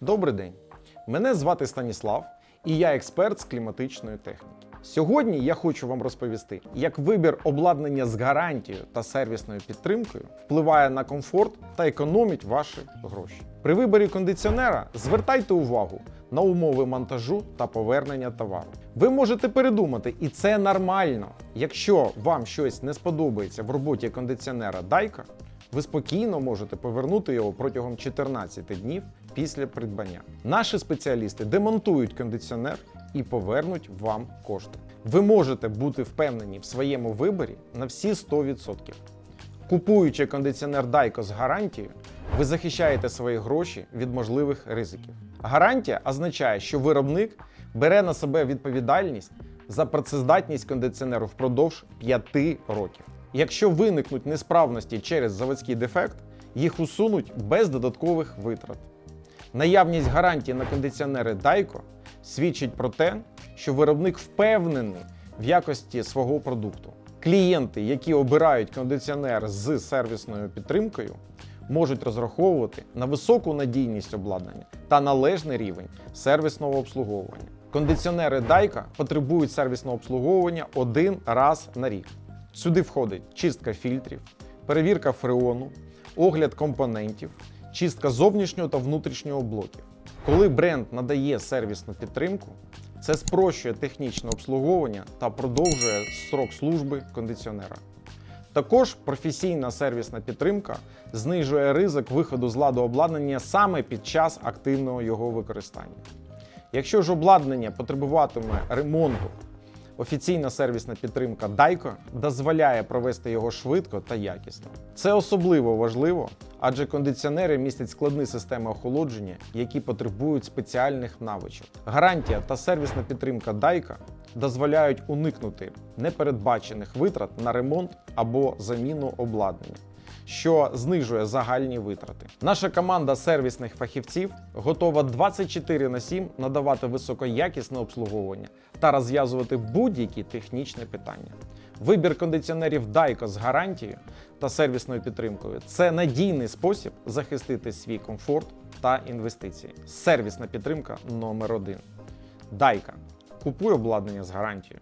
Добрий день. Мене звати Станіслав, і я експерт з кліматичної техніки. Сьогодні я хочу вам розповісти, як вибір обладнання з гарантією та сервісною підтримкою впливає на комфорт та економить ваші гроші. При виборі кондиціонера звертайте увагу на умови монтажу та повернення товару. Ви можете передумати, і це нормально. Якщо вам щось не сподобається в роботі кондиціонера Дайка, ви спокійно можете повернути його протягом 14 днів після придбання. Наші спеціалісти демонтують кондиціонер і повернуть вам кошти. Ви можете бути впевнені в своєму виборі на всі 100%. Купуючи кондиціонер Дайко з гарантією, ви захищаєте свої гроші від можливих ризиків. Гарантія означає, що виробник бере на себе відповідальність за працездатність кондиціонеру впродовж 5 років. Якщо виникнуть несправності через заводський дефект, їх усунуть без додаткових витрат. Наявність гарантії на кондиціонери Daico свідчить про те, що виробник впевнений в якості свого продукту. Клієнти, які обирають кондиціонер з сервісною підтримкою, можуть розраховувати на високу надійність обладнання та належний рівень сервісного обслуговування. Кондиціонери Daico потребують сервісного обслуговування один раз на рік. Сюди входить чистка фільтрів, перевірка фреону, огляд компонентів, чистка зовнішнього та внутрішнього блоків. Коли бренд надає сервісну підтримку, це спрощує технічне обслуговування та продовжує строк служби кондиціонера. Також професійна сервісна підтримка знижує ризик виходу з ладу обладнання саме під час активного його використання. Якщо ж обладнання потребуватиме ремонту, офіційна сервісна підтримка Daico дозволяє провести його швидко та якісно. Це особливо важливо, адже кондиціонери містять складні системи охолодження, які потребують спеціальних навичок. Гарантія та сервісна підтримка Daico дозволяють уникнути непередбачених витрат на ремонт або заміну обладнання що знижує загальні витрати. Наша команда сервісних фахівців готова 24 на 7 надавати високоякісне обслуговування та розв'язувати будь-які технічні питання. Вибір кондиціонерів Дайко з гарантією та сервісною підтримкою це надійний спосіб захистити свій комфорт та інвестиції. Сервісна підтримка номер один. Дайка. Купуй обладнання з гарантією.